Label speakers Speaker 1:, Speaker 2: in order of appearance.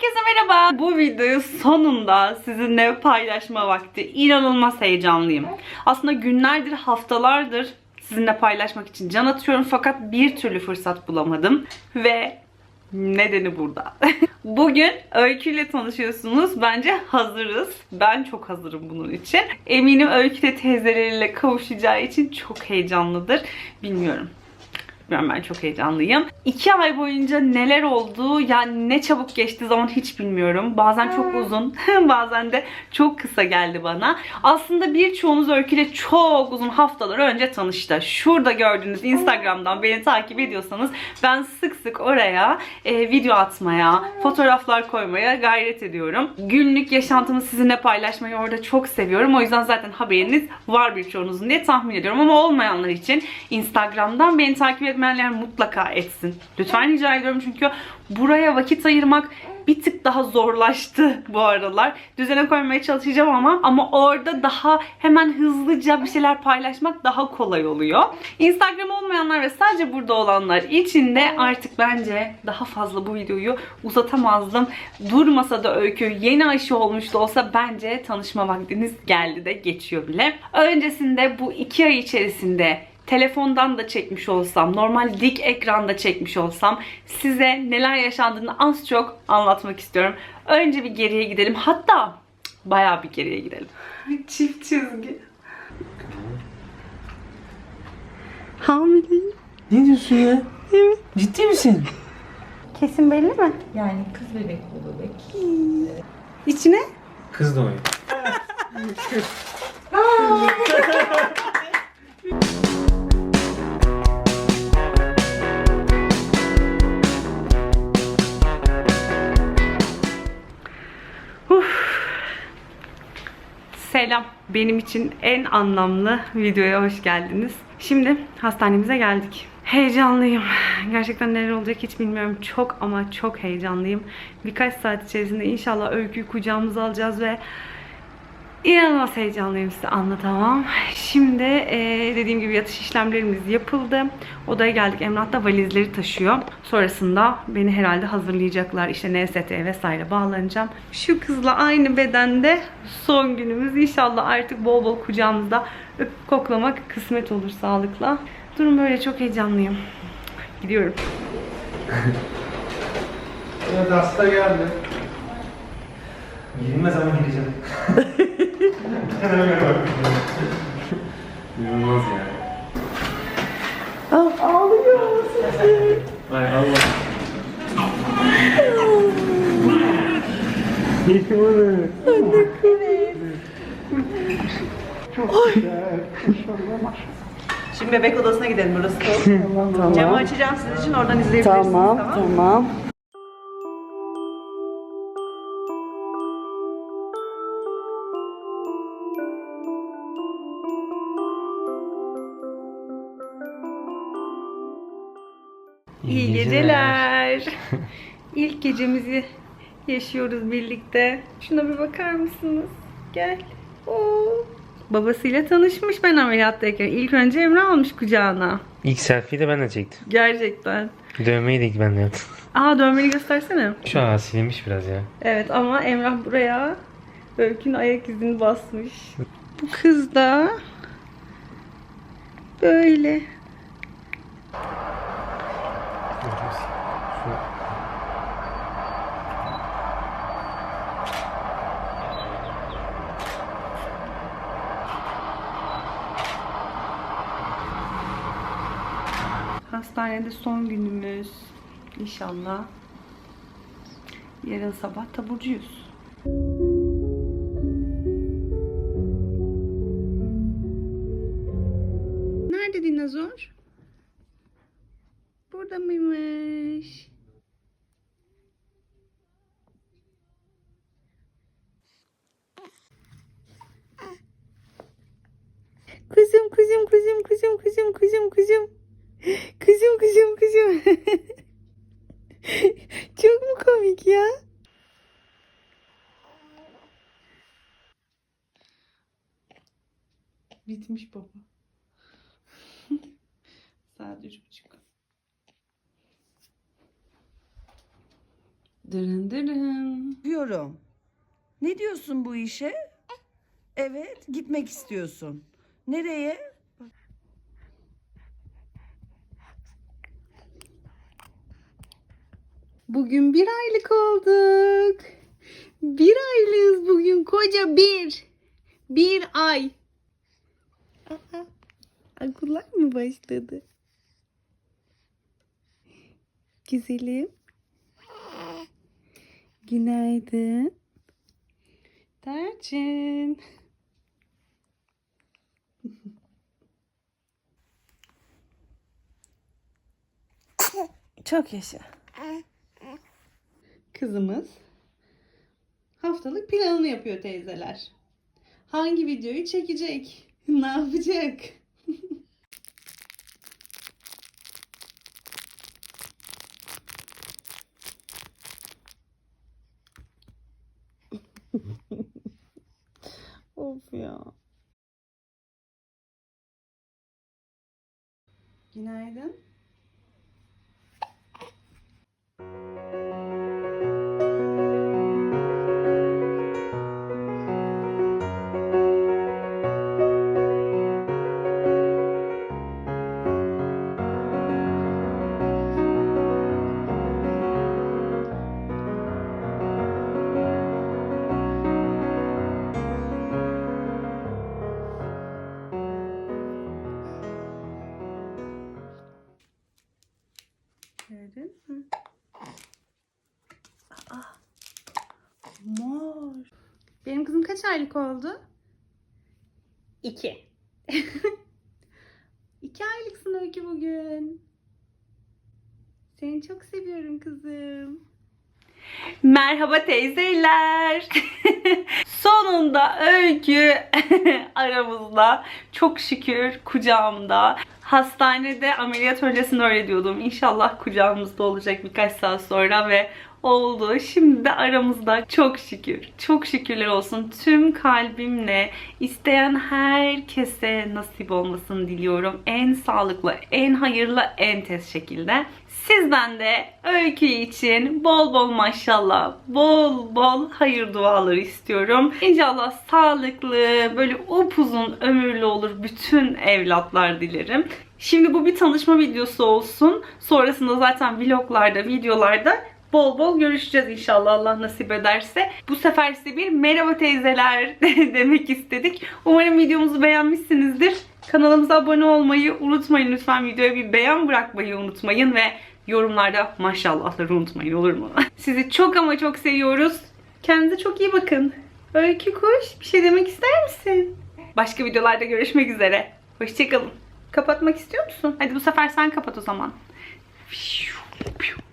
Speaker 1: Herkese merhaba. Bu videoyu sonunda sizinle paylaşma vakti. İnanılmaz heyecanlıyım. Aslında günlerdir, haftalardır sizinle paylaşmak için can atıyorum fakat bir türlü fırsat bulamadım ve nedeni burada. Bugün Öykü ile tanışıyorsunuz. Bence hazırız. Ben çok hazırım bunun için. Eminim Öykü de teyzeleriyle kavuşacağı için çok heyecanlıdır. Bilmiyorum. Bilmiyorum ben çok heyecanlıyım. İki ay boyunca neler oldu yani ne çabuk geçti zaman hiç bilmiyorum. Bazen çok uzun bazen de çok kısa geldi bana. Aslında birçoğunuz öyküyle çok uzun haftalar önce tanıştı. Şurada gördüğünüz Instagram'dan beni takip ediyorsanız ben sık sık oraya e, video atmaya, fotoğraflar koymaya gayret ediyorum. Günlük yaşantımı sizinle paylaşmayı orada çok seviyorum. O yüzden zaten haberiniz var birçoğunuzun diye tahmin ediyorum. Ama olmayanlar için Instagram'dan beni takip etmeyenler mutlaka etsin. Lütfen rica ediyorum çünkü buraya vakit ayırmak bir tık daha zorlaştı bu aralar. Düzene koymaya çalışacağım ama ama orada daha hemen hızlıca bir şeyler paylaşmak daha kolay oluyor. Instagram olmayanlar ve sadece burada olanlar için de artık bence daha fazla bu videoyu uzatamazdım. Durmasa da öykü yeni aşı olmuş da olsa bence tanışma vaktiniz geldi de geçiyor bile. Öncesinde bu iki ay içerisinde telefondan da çekmiş olsam, normal dik ekranda çekmiş olsam size neler yaşandığını az çok anlatmak istiyorum. Önce bir geriye gidelim. Hatta bayağı bir geriye gidelim. Çift çizgi. Hamileyim.
Speaker 2: Ne diyorsun ya?
Speaker 1: Evet.
Speaker 2: Ciddi misin?
Speaker 1: Kesin belli mi?
Speaker 3: Yani kız bebek bu bebek.
Speaker 1: İçine?
Speaker 2: Kız doğuyor.
Speaker 1: Selam. Benim için en anlamlı videoya hoş geldiniz. Şimdi hastanemize geldik. Heyecanlıyım. Gerçekten neler olacak hiç bilmiyorum. Çok ama çok heyecanlıyım. Birkaç saat içerisinde inşallah öyküyü kucağımıza alacağız ve İnanılmaz heyecanlıyım size anlatamam. Şimdi eee, dediğim gibi yatış işlemlerimiz yapıldı. Odaya geldik. Emrah da valizleri taşıyor. Sonrasında beni herhalde hazırlayacaklar. İşte NST vesaire bağlanacağım. Şu kızla aynı bedende son günümüz. İnşallah artık bol bol kucağımızda öpüp koklamak kısmet olur sağlıkla. Durum böyle çok heyecanlıyım. Gidiyorum.
Speaker 2: Evet hasta geldi. Girilmez ama gireceğim. öyle bakıyorum. İnanılmaz ya.
Speaker 1: Ağlıyor.
Speaker 2: Ay Allah. Yıkamadı.
Speaker 3: Şimdi bebek odasına gidelim burası. tamam. Camı açacağım sizin için oradan izleyebilirsiniz.
Speaker 4: Tamam, tamam.
Speaker 1: İyi geceler. İlk gecemizi yaşıyoruz birlikte. Şuna bir bakar mısınız? Gel. Oo. Babasıyla tanışmış ben ameliyattayken. İlk önce Emre almış kucağına.
Speaker 2: İlk selfie'yi de ben de çektim.
Speaker 1: Gerçekten.
Speaker 2: Dövmeyi de ben de yaptım.
Speaker 1: Aa dövmeni göstersene.
Speaker 2: Şu an silinmiş biraz ya.
Speaker 1: Evet ama Emrah buraya Öykü'nün ayak izini basmış. Bu kız da böyle. Hastanede son günümüz. İnşallah. Yarın sabah taburcuyuz. Nerede dinozor? Burada mıymış? Kuzum kuzum kuzum kuzum kuzum. Kuzum kuzum kuzum. Çok mu komik ya? Bitmiş baba. Saat üç buçuk. Dırın dırın.
Speaker 2: Diyorum. Ne diyorsun bu işe? Evet, gitmek istiyorsun. Nereye?
Speaker 1: Bugün bir aylık olduk. Bir aylığız bugün. Koca bir. Bir ay. Aha. Mı başladı? Güzelim. Günaydın. Tarçın. Çok yaşa. Kızımız haftalık planını yapıyor teyzeler. Hangi videoyu çekecek? Ne yapacak? of ya. Gördün mü? Aa, mor. Benim kızım kaç aylık oldu? İki. İki aylıksın Öykü bugün. Seni çok seviyorum kızım. Merhaba teyzeler. Sonunda Öykü aramızda. Çok şükür kucağımda. Hastanede ameliyat öncesinde öyle diyordum. İnşallah kucağımızda olacak birkaç saat sonra ve oldu. Şimdi de aramızda çok şükür. Çok şükürler olsun. Tüm kalbimle isteyen herkese nasip olmasını diliyorum. En sağlıklı, en hayırlı, en tez şekilde. Sizden de öykü için bol bol maşallah, bol bol hayır duaları istiyorum. İnşallah sağlıklı, böyle upuzun ömürlü olur bütün evlatlar dilerim. Şimdi bu bir tanışma videosu olsun. Sonrasında zaten vloglarda, videolarda bol bol görüşeceğiz inşallah Allah nasip ederse. Bu sefer size bir merhaba teyzeler demek istedik. Umarım videomuzu beğenmişsinizdir. Kanalımıza abone olmayı unutmayın lütfen. Videoya bir beğen bırakmayı unutmayın ve yorumlarda maşallahları unutmayın olur mu? Sizi çok ama çok seviyoruz. Kendinize çok iyi bakın. Öykü kuş bir şey demek ister misin? Başka videolarda görüşmek üzere. Hoşçakalın. Kapatmak istiyor musun? Hadi bu sefer sen kapat o zaman. Fiu, fiu.